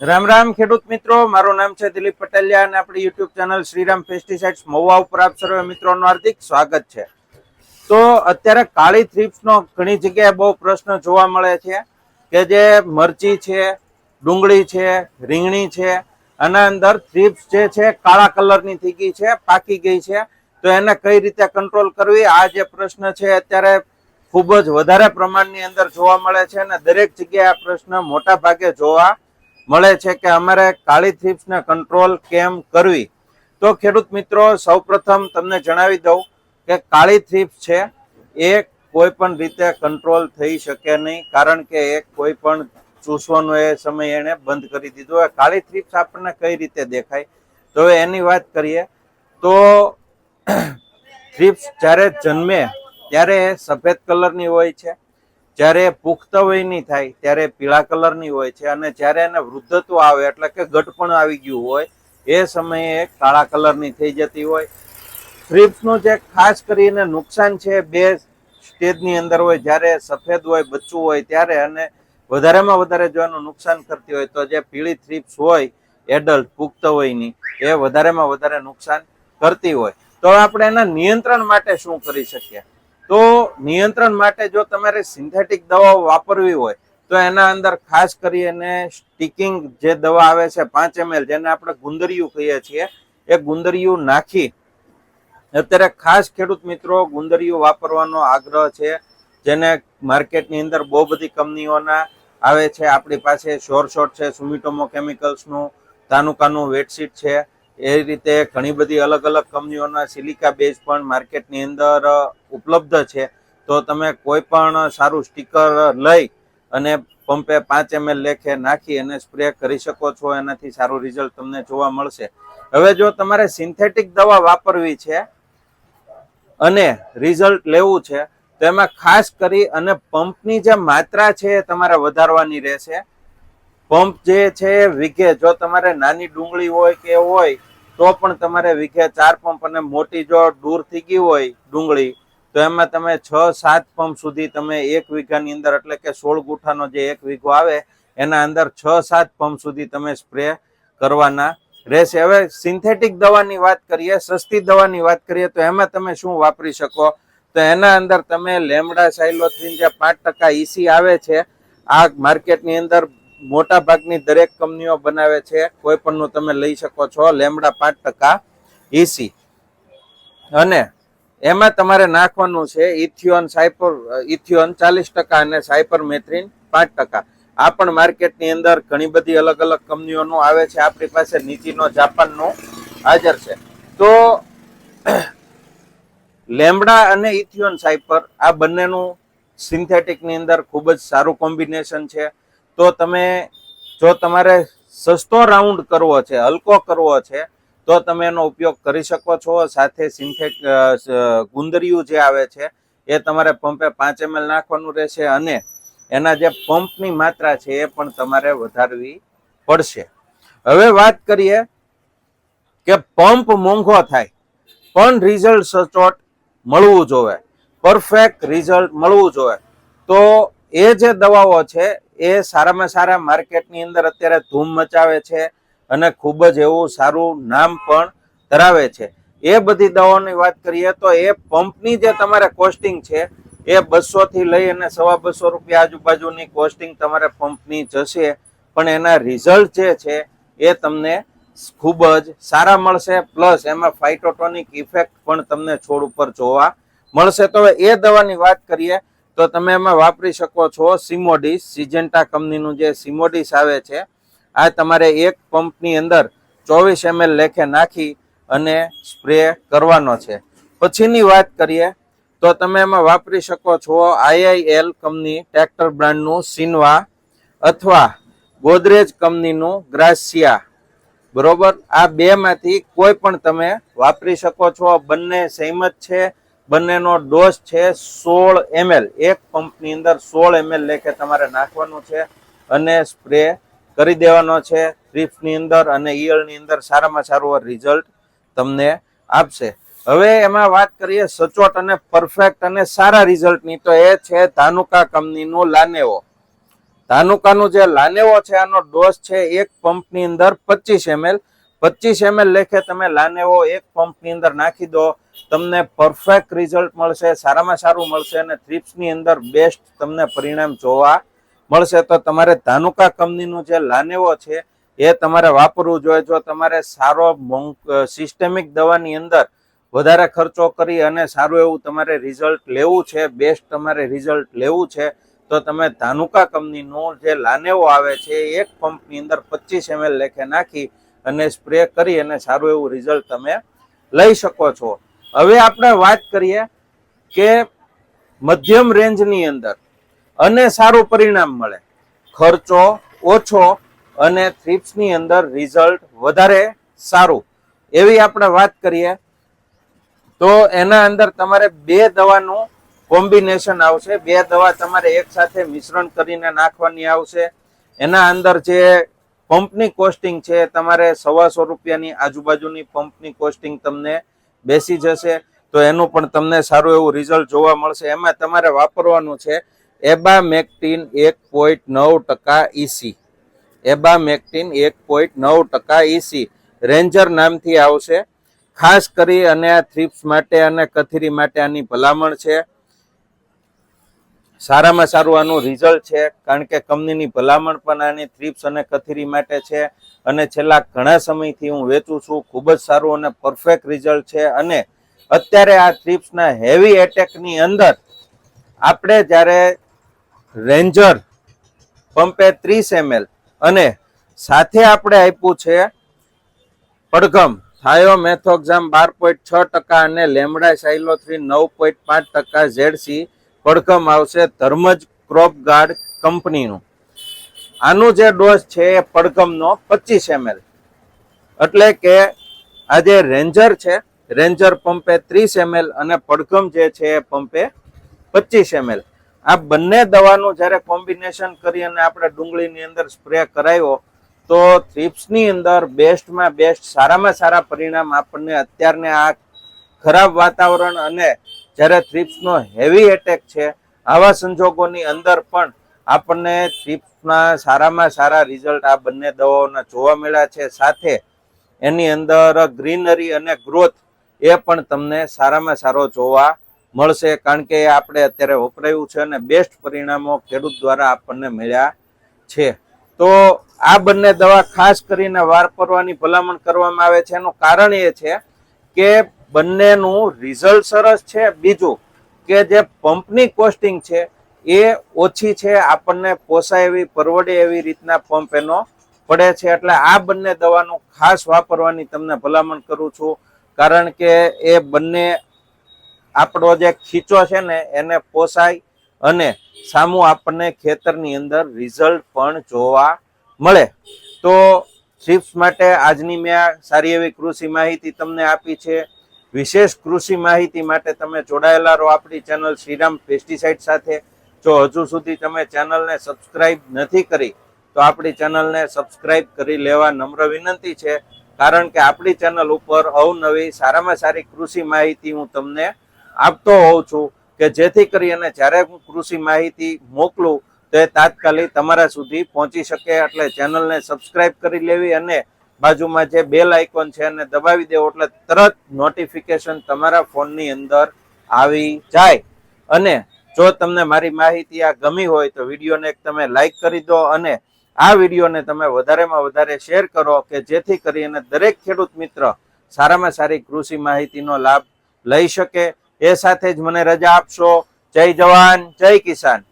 રામ રામ, ખેડૂત મિત્રો. મારું નામ છે દિલીપ પટેલિયા અને આપણી YouTube channel Shriram pesticides Mahuva ઉપર આપ સર્વે મિત્રોનું હાર્દિક સ્વાગત છે. તો અત્યારે કાળી થ્રીપ્સનો ઘણી જગ્યાએ બહુ પ્રશ્ન જોવા મળે છે કે જે મરચી છે, ડુંગળી છે, રીંગણી છે, આના અંદર થ્રીપ્સ જે છે કાળા કલરની થઈ ગઈ છે, પાકી ગઈ છે. તો એને કઈ રીતે કંટ્રોલ કરવી? આ જે પ્રશ્ન છે અત્યારે ખૂબ જ વધારે પ્રમાણની અંદર જોવા મળે છે અને દરેક જગ્યાએ આ પ્રશ્ન મોટા ભાગે જોવા મળે છે કે અમારે કાળી થ્રીપ્સને કંટ્રોલ કેમ કરવી? તો ખેડૂત મિત્રો, સૌપ્રથમ તમને જણાવી દઉં કે કાળી થ્રીપ્સ છે, એ કોઈ પણ રીતે કંટ્રોલ થઈ શકે નહીં, કારણ કે એ કોઈ પણ ચૂસવાનો એ સમય એણે બંધ કરી દીધો. હવે કાળી થ્રીપ્સ આપણને કઈ રીતે દેખાય? તો એની વાત કરીએ. તો થ્રીપ્સ જ્યારે જન્મે, ત્યારે એ સફેદ કલરની હોય છે. જ્યારે પુખ્ત વયની થાય, ત્યારે પીળા કલરની હોય છે અને જ્યારે એને વૃદ્ધત્વ આવે, એટલે કે ગટપણ આવી ગયું હોય, એ સમયે કાળા કલરની થઈ જતી હોય. થ્રીપ્સનું જે ખાસ કરીને નુકસાન છે, બે સ્ટેજની અંદર હોય, જ્યારે સફેદ હોય, બચ્ચું હોય, ત્યારે અને વધારેમાં વધારે જો એનું નુકસાન કરતી હોય, તો જે પીળી થ્રીપ્સ હોય, એડલ્ટ પુખ્ત વયની એ વધારેમાં વધારે નુકસાન કરતી હોય. તો આપણે એના નિયંત્રણ માટે શું કરી શકીએ? તો નિયંત્રણ માટે જો તમારે સિન્થેટિક દવાઓ વાપરવી હોય, તો એના અંદર ખાસ કરીને સ્ટીકિંગ જે દવા આવે છે, પાંચ એમએલ જેને આપણે ગુંદરિયું કહીએ છીએ, એ ગુંદરિયું નાખી. અત્યારે ખાસ ખેડૂત મિત્રો ગુંદરિયું વાપરવાનો આગ્રહ છે, જેને માર્કેટની અંદર બહુ બધી કંપનીઓના આવે છે, આપણી પાસે શ્યોર શોટ છે સુમિટોમો કેમિકલ્સનું તાનુકાનું વેટશીટ છે એ રીતે ઘણી બધી અલગ અલગ કંપનીઓના સિલિકા બેઝ પણ માર્કેટની અંદર ઉપલબ્ધ છે. તો તમે કોઈ પણ સારું સ્ટીકર લઈ અને પંપે પાંચ એમએલ લેખે નાખી અને સ્પ્રે કરી શકો છો, એનાથી સારું રિઝલ્ટ તમને જોવા મળશે. હવે જો તમારે સિન્થેટિક દવા વાપરવી છે અને રિઝલ્ટ લેવું છે, તો એમાં ખાસ કરી અને પંપની જે માત્રા છે એ તમારે વધારવાની રહેશે. પંપ જે છે વીઘે, જો તમારે નાની ડુંગળી હોય કે હોય, તો પણ તમારે વીઘે ચાર પંપ અને મોટી જો દૂર થઈ ગઈ હોય ડુંગળી, તો એમાં તમે છ, સાત પંપ સુધી તમે એક વીઘાની અંદર, એટલે કે સોળ ગુઠાનો જે એક વીઘો આવે, એના અંદર છ, સાત પંપ સુધી તમે સ્પ્રે કરવાના રહેશે. હવે સિન્થેટિક દવાની વાત કરીએ, સસ્તી દવાની વાત કરીએ, તો એમાં તમે શું વાપરી શકો? તો એના અંદર તમે લેમડા સાયલોથ્રીન જે પાંચ ટકા ઈસી આવે છે, આ માર્કેટની અંદર મોટા ભાગની દરેક કંપનીઓ બનાવે છે. કોઈ પણનું તમે લઈ શકો છો લેમડા પાંચ ટકા ઈસી અને એમાં તમારે નાખવાનું છે ઇથિયોન સાયપર ઇથિયોન ચાલીસ ટકા અને સાયપર મેથ્રીન પાંચ ટકા. આ પણ માર્કેટની અંદર ઘણી બધી અલગ અલગ કંપનીઓનું આવે છે. આપણી પાસે નીચીનો જાપાનનો હાજર છે. તો લેમડા અને ઇથિયોન સાયપર આ બંનેનું સિન્થેટિકની અંદર ખૂબ જ સારું કોમ્બિનેશન છે. તો તમે જો તમારે સસ્તો રાઉન્ડ કરવો છે, હલકો કરવો છે, તો તમે એનો ઉપયોગ કરી શકો છો. સાથે સિન્થેટ ગુંદરિયું જે આવે છે, એ તમારે પંપે પાંચ એમએલ નાખવાનું રહેશે અને એના જે પંપની માત્રા છે એ પણ તમારે વધારવી પડશે. હવે વાત કરીએ કે પંપ મોંઘો થાય, પણ રિઝલ્ટ સચોટ મળવું જોવે, પરફેક્ટ રિઝલ્ટ મળવું જોઈએ તો એ જે દવાઓ છે, એ સારામાં સારા માર્કેટની અંદર અત્યારે ધૂમ મચાવે છે અને ખૂબ જ એવું સારું નામ પણ ધરાવે છે. એ બધી દવાઓની વાત કરીએ તો એ પંપની જે તમારે કોસ્ટિંગ છે, એ બસો થી લઈ અને સવા બસો રૂપિયા આજુબાજુની કોસ્ટિંગ તમારે પંપની જશે. પણ એના રિઝલ્ટ જે છે, એ તમને ખૂબ જ સારા મળશે. પ્લસ એમાં ફાઇટોટોનિક ઇફેક્ટ પણ તમને છોડ ઉપર જોવા મળશે. તો એ દવાની વાત કરીએ તો તમે એમાં વાપરી શકો છો સિમોડિસ સિજેન્ટા કંપનીનું જે સિમોડિસ આવે છે, આ તમારે એક પંપની અંદર ચોવીસ એમએલ લેખે નાખી અને સ્પ્રે કરવાનો છે. પછીની વાત કરીએ, તો તમે એમાં વાપરી શકો છો આઈઆઈએલ કંપની ટ્રેક્ટર બ્રાન્ડનું સિનવા અથવા ગોદરેજ કંપનીનું ગ્રાસિયા બરોબર? આ બેમાંથી કોઈ પણ તમે વાપરી શકો છો, બંને સેમ જ છે. બંનેનો ડોઝ છે સોળ એમએલ. એક પંપની અંદર સોળ એમએલ લેખે તમારે નાખવાનું છે અને સ્પ્રે કરી દેવાનો છે. થ્રીપ્સની અંદર અને ઈયળની અંદર સારામાં સારું રિઝલ્ટ તમને આપશે. હવે એમાં વાત કરીએ સચોટ અને પરફેક્ટ અને સારા રિઝલ્ટની. તો એ છે ધાનુકા કંપનીનું લાનેવો. ધાનુકાનું જે લાનેવો છે, આનો ડોઝ છે એક પંપની અંદર પચીસ એમએલ. પચીસ એમએલ લેખે તમે લાનેવો એક પંપની અંદર નાખી દો. તમને પરફેક્ટ રિઝલ્ટ મળશે, સારામાં સારું મળશે અને થ્રીપ્સની અંદર બેસ્ટ તમને પરિણામ જોવા મળશે. તો તમારે ધાનુકા કંપનીનું જે લાનેવો છે, એ તમારે વાપરવું જોઈએ. જો તમારે સારો સિસ્ટેમિક દવાની અંદર વધારે ખર્ચો કરી અને સારું એવું તમારે રિઝલ્ટ લેવું છે બેસ્ટ તમારે રિઝલ્ટ લેવું છે, તો તમે ધાનુકા કંપનીનું જે લાનેવો આવે છે એક પંપની અંદર પચીસ એમએલ લેખે નાખી અને સ્પ્રે કરી અને સારું એવું રિઝલ્ટ તમે લઈ શકો છો. હવે આપણે વાત કરીએ કે મધ્યમ રેન્જની અંદર અને સારું પરિણામ મળે. ખર્ચો ઓછો અને થ્રીપ્સની અંદર રિઝલ્ટ વધારે સારું. એવી આપણે વાત કરીએ તો એના અંદર તમારે બે દવાનું કોમ્બિનેશન આવશે. બે દવા તમારે એક સાથે મિશ્રણ કરીને નાખવાની આવશે. એના અંદર જે પંપની કોસ્ટિંગ છે, તમારે સવાસો રૂપિયાની આજુબાજુની પંપની કોસ્ટિંગ તમને બેસી જશે, તો એનું પણ તમને સારું એવું રિઝલ્ટ જોવા મળશે. એમાં તમારે વાપરવાનું છે એબામેક્ટિન એક પોઈન્ટ નવ ટકા ઈસી એબામેક્ટિન એક પોઈન્ટ નવ ટકા ઈસી રેન્જર નામથી આવશે. ખાસ કરી અને આ થ્રીપ્સ માટે અને કથીરી માટે આની ભલામણ છે. સારામાં સારું આનું રિઝલ્ટ છે, કારણ કે કંપનીની ભલામણ પણ આની થ્રીપ્સ અને કથીરી માટે છે. અને છેલ્લા ઘણા સમયથી હું વેચું છું. ખૂબ જ સારું અને પરફેક્ટ રિઝલ્ટ છે. અને અત્યારે આ થ્રીપ્સના હેવી એટેકની અંદર આપણે જ્યારે રેન્જર પંપે ત્રીસ એમએલ અને સાથે આપણે આપ્યું છે પડઘમ થાયો મેથોક્ઝામ બાર પોઈન્ટ છ ટકા અને લેમડા સાયલોથ્રી નવ પોઈન્ટ પાંચ ટકા ઝેડસી પડઘમ આવશે ધર્મજ ક્રોપ ગાર્ડ કંપનીનું. આનું જે ડોઝ છે એ પડકમનો પચીસ એમએલ. એટલે કે આ જે રેન્જર છે, રેન્જર પંપે ત્રીસ એમએલ અને પડકમ જે છે એ પંપે પચીસ એમએલ. આ બંને દવાનું જ્યારે કોમ્બિનેશન કરી અને આપણે ડુંગળીની અંદર સ્પ્રે કરાવ્યો તો થ્રીપ્સની અંદર બેસ્ટમાં બેસ્ટ સારામાં સારા પરિણામ આપણને અત્યારને આ ખરાબ વાતાવરણ અને જ્યારે થ્રીપ્સનો હેવી એટેક છે, આવા સંજોગોની અંદર પણ આપણને થ્રીપ્સના સારામાં સારા રિઝલ્ટ આ બંને દવાઓના જોવા મળ્યા છે. સાથે એની અંદર ગ્રીનરી અને ગ્રોથ એ પણ તમને સારામાં સારો જોવા મળશે. કારણ કે આપણે અત્યારે વપરાયું છે અને બેસ્ટ પરિણામો ખેડૂત દ્વારા આપણને મળ્યા છે. તો આ બંને દવા ખાસ કરીને વાપરવાની ભલામણ કરવામાં આવે છે. એનું કારણ એ છે કે બંનેનું રિઝલ્ટ સરસ છે. બીજું કે જે પંપની કોસ્ટિંગ છે એ ઓછી છે, આપણને પોસાય એવી, પરવડે એવી રીતના પંપ એનો પડે છે. એટલે આ બંને દવાનું ખાસ વાપરવાની તમને ભલામણ કરું છું. કારણ કે એ બંને આપણો જે ખીચો છે ને, એને પોસાય અને સામું આપણને ખેતરની અંદર રિઝલ્ટ પણ જોવા મળે. તો ચિપ્સ માટે આજની મેં સારી એવી કૃષિ માહિતી તમને આપી છે. વિશેષ કૃષિ માહિતી માટે તમે જોડાયેલા રહો આપણી ચેનલ શ્રીરામ પેસ્ટિસાઇડ સાથે. જો હજુ સુધી તમે ચેનલને સબસ્ક્રાઇબ નથી કરી, તો આપણી ચેનલને સબસ્ક્રાઇબ કરી લેવા નમ્ર વિનંતી છે. કારણ કે આપણી ચેનલ ઉપર અવનવી, સારામાં સારી કૃષિ માહિતી હું તમને આપતો હોઉં છું કે જેથી કરી અને જ્યારે હું કૃષિ માહિતી મોકલું, તો એ તાત્કાલિક તમારા સુધી પહોંચી શકે. એટલે ચેનલને સબસ્ક્રાઇબ કરી લેવી અને બાજુમાં જે બેલ આઇકોન છે એને દબાવી દેવો. એટલે તરત નોટિફિકેશન તમારા ફોનની અંદર આવી જાય. અને જો તમને મારી માહિતી આ ગમી હોય તો વિડીયોને એક તમે લાઈક કરી દો અને આ વિડીયોને તમે વધારેમાં વધારે શેર કરો કે જેથી કરીને દરેક ખેડૂત મિત્ર સારામાં સારી કૃષિ માહિતીનો લાભ લઈ શકે. એ સાથે જ મને રજા આપશો. જય જવાન, જય કિસાન.